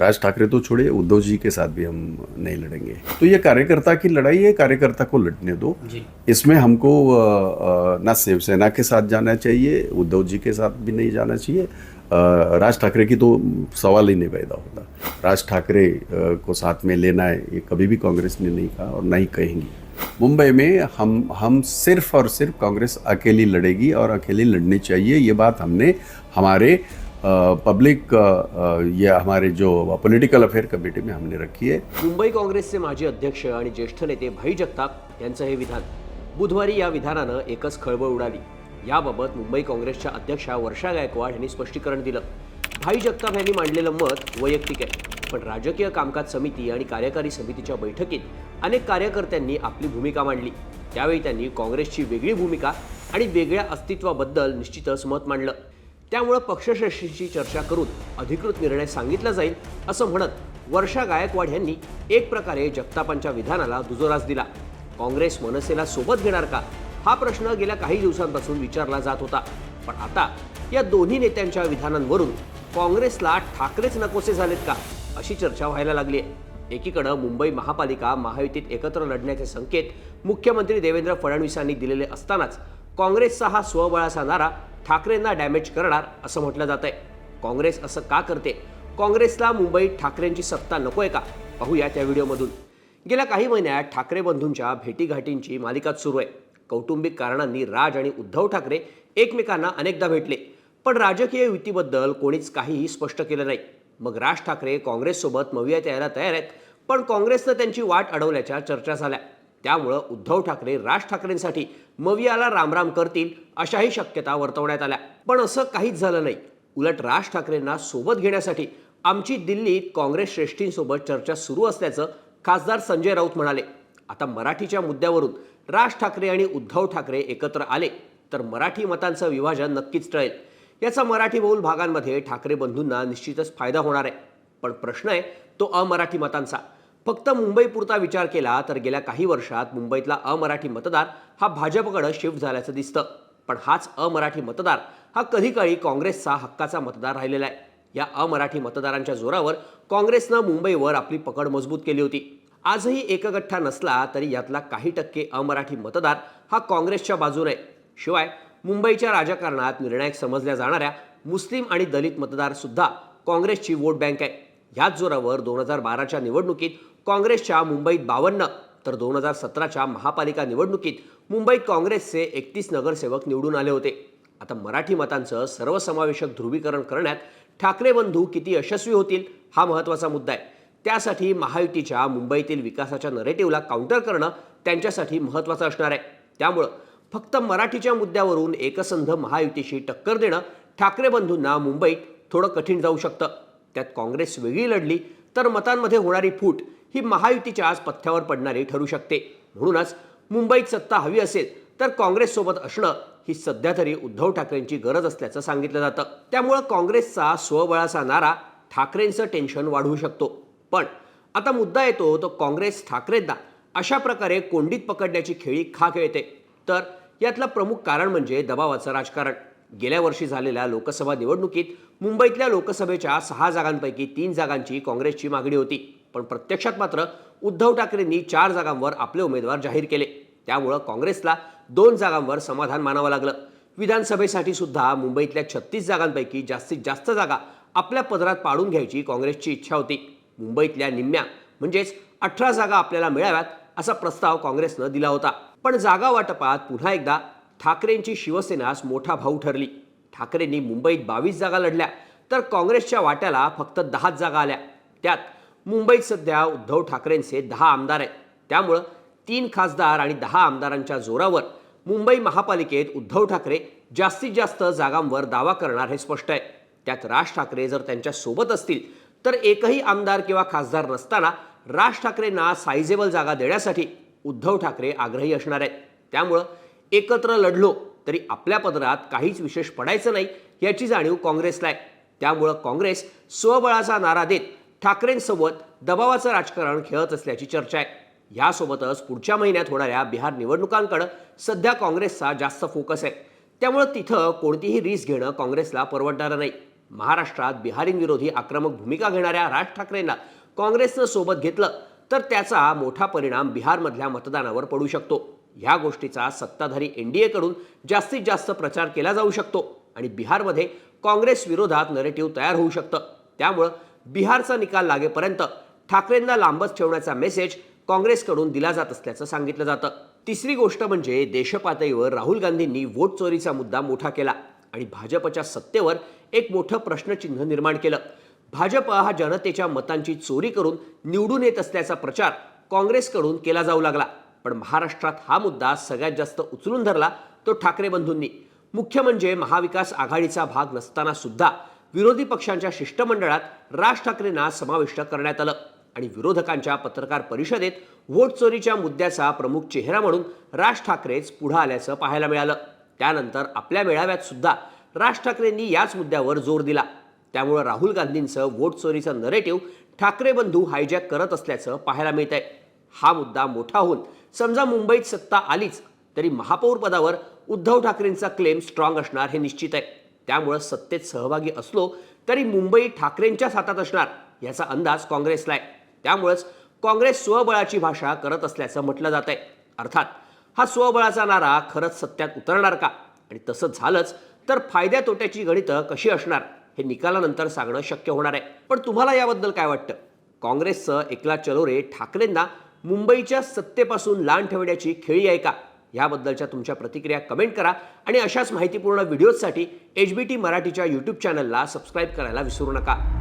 राज ठाकरे तो छोड़े उद्धव जी के साथ भी हम नहीं लड़ेंगे। तो ये कार्यकर्ता की लड़ाई है कार्यकर्ता को लड़ने दो। जी। इसमें हमको ना शिवसेना के साथ जाना चाहिए उद्धव जी के साथ भी नहीं जाना चाहिए। राज ठाकरे की तो सवाल ही नहीं पैदा होता। राज ठाकरे को साथ में लेना है ये कभी भी कांग्रेस ने नहीं कहा और नहीं कहेंगी। मुंबई में हम हम सिर्फ़ और सिर्फ़ कांग्रेस अकेली लड़ेगी और अकेली लड़नी चाहिए ये बात हमने हमारे पब्लिक ये हमारे जो पॉलिटिकल अफेयर कमेटी में हमने रखी है। मुंबई काँग्रेसचे माजी अध्यक्ष आणि ज्येष्ठ नेते भाई जगताप यांचं हे विधान. बुधवारी या विधानानं एकच खळबळ उडाली. याबाबत मुंबई काँग्रेसच्या अध्यक्षा वर्षा गायकवाड यांनी स्पष्टीकरण दिलं. भाई जगताप यांनी मांडलेलं मत वैयक्तिक आहे. पण राजकीय कामकाज समिती आणि कार्यकारी समितीच्या बैठकीत अनेक कार्यकर्त्यांनी आपली भूमिका मांडली. त्यावेळी त्यांनी काँग्रेसची वेगळी भूमिका आणि वेगळ्या अस्तित्वाबद्दल निश्चितच मत मांडलं. त्यामुळं पक्षश्रेष्ठींशी चर्चा करून अधिकृत निर्णय सांगितला जाईल असं म्हणत वर्षा गायकवाड यांनी एक प्रकारे जगतापांच्या विधानाला दुजोरास दिला. काँग्रेस मनसेला सोबत घेणार का? हा प्रश्न गेल्या काही दिवसांपासून विचारला जात होता. पण आता या दोन्ही नेत्यांच्या विधानांवरून काँग्रेसला ठाकरेच नकोसे झालेत का? अशी चर्चा व्हायला लागली आहे. एकीकडं मुंबई महापालिका महायुतीत एकत्र लढण्याचे संकेत मुख्यमंत्री देवेंद्र फडणवीसांनी दिलेले असतानाच काँग्रेसचा हा स्वबळाचा नारा ठाकरेंना डॅमेज करणार असं म्हटलं जात आहे काँग्रेस असं का करते? काँग्रेसला मुंबईत ठाकरेंची सत्ता नकोय का? पाहूया त्या व्हिडिओमधून. गेल्या काही महिन्यात ठाकरे बंधूंच्या भेटीगाठींची मालिकाच सुरू आहे. कौटुंबिक कारणांनी राज आणि उद्धव ठाकरे एकमेकांना अनेकदा भेटले. पण राजकीय युतीबद्दल कोणीच काहीही स्पष्ट केलं नाही. मग राज ठाकरे काँग्रेससोबत मवियात यायला तयार आहेत. पण काँग्रेसनं त्यांची वाट अडवल्याच्या चर्चा झाल्या. त्यामुळं उद्धव ठाकरे राज ठाकरेंसाठी मवियाला रामराम करतील अशाही शक्यता वर्तवण्यात आल्या. पण असं काहीच झालं नाही. उलट राज ठाकरेंना सोबत घेण्यासाठी आमची दिल्लीत काँग्रेस श्रेष्ठींसोबत चर्चा सुरू असल्याचं खासदार संजय राऊत म्हणाले. आता मराठीच्या मुद्द्यावरून राज ठाकरे आणि उद्धव ठाकरे एकत्र आले तर मराठी मतांचं विभाजन नक्कीच टळेल. याचा मराठी बहुल भागांमध्ये ठाकरे बंधूंना निश्चितच फायदा होणार आहे. पण प्रश्न आहे तो अमराठी मतांचा. फक्त मुंबईपुरता विचार केला तर गेल्या काही वर्षात मुंबईतला अमराठी मतदार हा भाजपकडे शिफ्ट झाल्याचं दिसतं. पण हाच अमराठी मतदार हा कधी काळी काँग्रेसचा हक्काचा मतदार राहिलेला आहे. या अमराठी मतदारांच्या जोरावर काँग्रेसनं मुंबईवर आपली पकड मजबूत केली होती. आजही एकगठ्ठा नसला तरी यातला काही टक्के अमराठी मतदार हा काँग्रेसच्या बाजूने आहे. शिवाय मुंबईच्या राजकारणात निर्णायक समजल्या जाणाऱ्या मुस्लिम आणि दलित मतदारसुद्धा काँग्रेसची वोट बँक आहे. ह्याच जोरावर दोन हजार बाराच्या निवडणुकीत काँग्रेसच्या मुंबईत बावन्न तर दोन हजार सतराच्या महापालिका निवडणुकीत मुंबईत काँग्रेसचे एकतीस नगरसेवक निवडून आले होते. आता मराठी मतांचं सर्वसमावेशक ध्रुवीकरण करण्यात ठाकरे बंधू किती यशस्वी होतील हा महत्त्वाचा मुद्दा आहे. त्यासाठी महायुतीच्या मुंबईतील विकासाच्या नरेटिव्हला काउंटर करणं त्यांच्यासाठी महत्त्वाचं असणार आहे. त्यामुळं फक्त मराठीच्या मुद्द्यावरून एकसंध महायुतीशी टक्कर देणं ठाकरे बंधूंना मुंबईत थोडं कठीण जाऊ शकतं. त्यात काँग्रेस वेगळी लढली तर मतांमध्ये होणारी फूट ही महायुतीच्या आज पथ्यावर पडणारी ठरू शकते. म्हणूनच मुंबईत सत्ता हवी असेल तर काँग्रेससोबत असणं ही सध्या तरी उद्धव ठाकरेंची गरज असल्याचं सांगितलं जातं. त्यामुळं काँग्रेसचा स्वबळाचा नारा ठाकरेंचं टेन्शन वाढवू शकतो. पण आता मुद्दा येतो तो काँग्रेस ठाकरेंना अशा प्रकारे कोंडीत पकडण्याची खेळी खा खेळते. तर यातलं प्रमुख कारण म्हणजे दबावाचं राजकारण. गेल्या वर्षी झालेल्या लोकसभा निवडणुकीत मुंबईतल्या लोकसभेच्या सहा जागांपैकी तीन जागांची काँग्रेसची मागणी होती. पण प्रत्यक्षात मात्र उद्धव ठाकरेंनी चार जागांवर आपले उमेदवार जाहीर केले. त्यामुळं काँग्रेसला दोन जागांवर समाधान मानावं लागलं. विधानसभेसाठी सुद्धा मुंबईतल्या छत्तीस जागांपैकी जास्तीत जास्त जागा आपल्या पदरात पाडून घ्यायची काँग्रेसची इच्छा होती. मुंबईतल्या निम्म्या म्हणजेच अठरा जागा आपल्याला मिळाव्यात असा प्रस्ताव काँग्रेसनं दिला होता. पण जागा वाटपात पुन्हा एकदा ठाकरेंची शिवसेनाच मोठा भाऊ ठरली. ठाकरेंनी मुंबईत बावीस जागा लढल्या तर काँग्रेसच्या वाट्याला फक्त दहाच जागा आल्या. त्यात मुंबईत सध्या उद्धव ठाकरेंचे दहा आमदार आहेत. त्यामुळं तीन खासदार आणि दहा आमदारांच्या जोरावर मुंबई महापालिकेत उद्धव ठाकरे जास्तीत जास्त जागांवर दावा करणार हे स्पष्ट आहे. त्यात राज ठाकरे जर त्यांच्यासोबत असतील तर एकही आमदार किंवा खासदार नसताना राज ठाकरेंना सायझेबल जागा देण्यासाठी उद्धव ठाकरे आग्रही असणार आहेत. त्यामुळं एकत्र लढलो तरी आपल्या पदरात काहीच विशेष पडायचं नाही याची जाणीव काँग्रेसला आहे. त्यामुळं काँग्रेस स्वबळाचा नारा देत ठाकरेंसोबत दबावाचं राजकारण खेळत असल्याची चर्चा आहे. यासोबतच पुढच्या महिन्यात होणाऱ्या बिहार निवडणुकांकडे सध्या काँग्रेसचा जास्त फोकस आहे. त्यामुळं तिथं कोणतीही रिस्क घेणं काँग्रेसला परवडणारं नाही. महाराष्ट्रात बिहारींविरोधी आक्रमक भूमिका घेणाऱ्या राज ठाकरेंना काँग्रेसनं सोबत घेतलं तर त्याचा मोठा परिणाम बिहारमधल्या मतदानावर पडू शकतो. ह्या गोष्टीचा सत्ताधारी एन डी एकडून जास्तीत जास्त प्रचार केला जाऊ शकतो आणि बिहारमध्ये काँग्रेस विरोधात नरेटिव्ह तयार होऊ शकतं. त्यामुळं बिहारचा निकाल लागेपर्यंत ठाकरेंना लांबच ठेवण्याचा मेसेज काँग्रेसकडून दिला जात असल्याचं सांगितलं जातं. तिसरी गोष्ट म्हणजे देशपातळीवर राहुल गांधींनी वोट चोरीचा मुद्दा मोठा केला आणि भाजपच्या सत्तेवर एक मोठं प्रश्नचिन्ह निर्माण केलं. भाजप हा जनतेच्या मतांची चोरी करून निवडून येत असल्याचा प्रचार काँग्रेसकडून केला जाऊ लागला. पण महाराष्ट्रात हा मुद्दा सगळ्यात जास्त उचलून धरला तो ठाकरे बंधूंनी. मुख्य म्हणजे महाविकास आघाडीचा भाग नसताना सुद्धा विरोधी पक्षांच्या शिष्टमंडळात राज ठाकरेंना समाविष्ट करण्यात आलं आणि विरोधकांच्या पत्रकार परिषदेत वोट चोरीच्या मुद्द्याचा प्रमुख चेहरा म्हणून राज ठाकरेच पुढं आल्याचं पाहायला मिळालं. त्यानंतर आपल्या मेळाव्यात सुद्धा राज ठाकरेंनी याच मुद्द्यावर जोर दिला. त्यामुळं राहुल गांधींचं वोट चोरीचं नरेटिव्ह ठाकरे बंधू हायजॅक करत असल्याचं पाहायला मिळत आहे हा मुद्दा मोठा होऊन समजा मुंबईत सत्ता आलीच तरी महापौर पदावर उद्धव ठाकरेंचा क्लेम स्ट्रॉंग असणार हे निश्चित आहे. त्यामुळं सत्तेत सहभागी असलो तरी मुंबई ठाकरेंच्याच हातात असणार याचा अंदाज काँग्रेसला आहे. त्यामुळंच काँग्रेस स्वबळाची भाषा करत असल्याचं म्हटलं जात आहे अर्थात हा स्वबळाचा नारा खरंच सत्यात उतरणार का? आणि तसं झालंच तर फायद्या तोट्याची गणितं कशी असणार? हे निकालानंतर सांगणं शक्य होणार आहे. पण तुम्हाला याबद्दल काय वाटतं? काँग्रेसचं एकला चलोरे ठाकरेंना मुंबईच्या सत्तेपासून लांब ठेवण्याची खेळी आहे का? याबद्दलच्या तुमच्या प्रतिक्रिया कमेंट करा आणि अशाच माहितीपूर्ण व्हिडिओजसाठी एच बी टी मराठीच्या यूट्यूब चॅनलला सबस्क्राईब करायला विसरू नका.